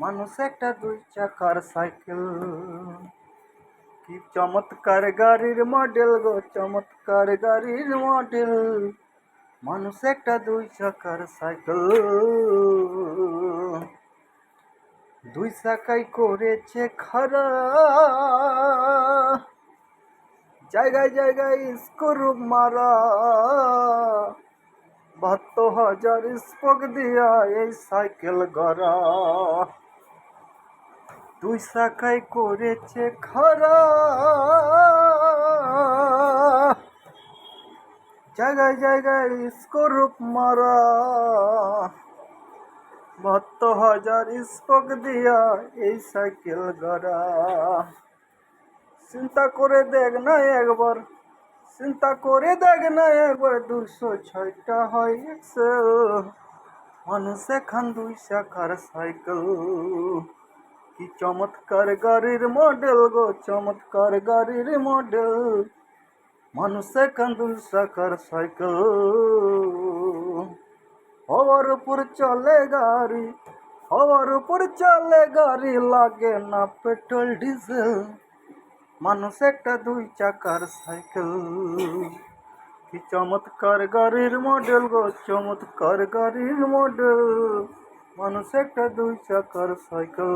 মানুষ একটা দুই চাকার সাইকেল। কি চমৎকার গাড়ির মডেল গো, চমৎকার গাড়ির মডেল। মানুষ একটা দুই চাকার সাইকেল। দুই চাকাই করেছে খারা জায়গায় জায়গায় স্ক্রু মারা। বাহাত্তর হাজার স্পোক দিয়া এই সাইকেল গড়া। দুই শাখায় করেছে খরা। জায়গায় জায়গায় স্কোরূপ মারা। বাহাত্তর হাজার স্পোক দিয়া এই সাইকেল গড়া। চিন্তা করে দেখ না একবার, চিন্তা করে দেখ না একবার দুশো ছয়টা হয় এক্সেল মানুষ এখান দুই শাখার সাইকেল। কি চমৎকার গাড়ির মডেল গো, চমৎকার গাড়ির মডেল মানুষ দুই শাখার সাইকেল। হওয়ার উপর চলে গাড়ি হওয়ার উপর চলে গাড়ি, লাগে না পেট্রোল, ডিজেল। মানুষ একটা দুই চাকার সাইকেল। কি চমৎকার গাড়ির মডেল গো, চমৎকার গাড়ির মডেল মানুষ একটা দুই চাকার সাইকেল